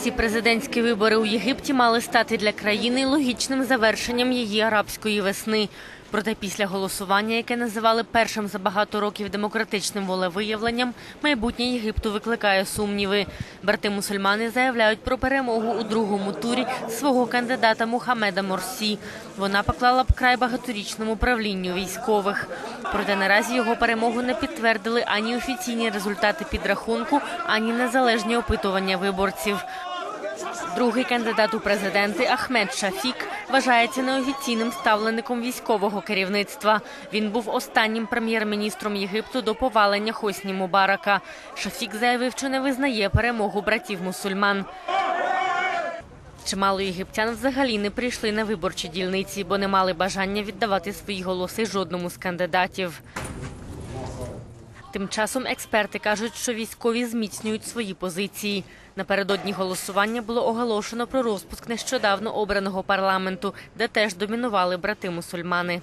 Ці президентські вибори у Єгипті мали стати для країни логічним завершенням її арабської весни. Проте після голосування, яке називали першим за багато років демократичним волевиявленням, майбутнє Єгипту викликає сумніви. Брати-мусульмани заявляють про перемогу у другому турі свого кандидата Мухаммеда Морсі. Вона поклала б край багаторічному правлінню військових. Проте наразі його перемогу не підтвердили ані офіційні результати підрахунку, ані незалежні опитування виборців. Другий кандидат у президенти Ахмед Шафік вважається неофіційним ставленником військового керівництва. Він був останнім прем'єр-міністром Єгипту до повалення Хосні Мубарака. Шафік заявив, що не визнає перемогу братів мусульман. Чимало єгиптян взагалі не прийшли на виборчі дільниці, бо не мали бажання віддавати свої голоси жодному з кандидатів. Тим часом експерти кажуть, що військові зміцнюють свої позиції. Напередодні голосування було оголошено про розпуск нещодавно обраного парламенту, де теж домінували брати мусульмани.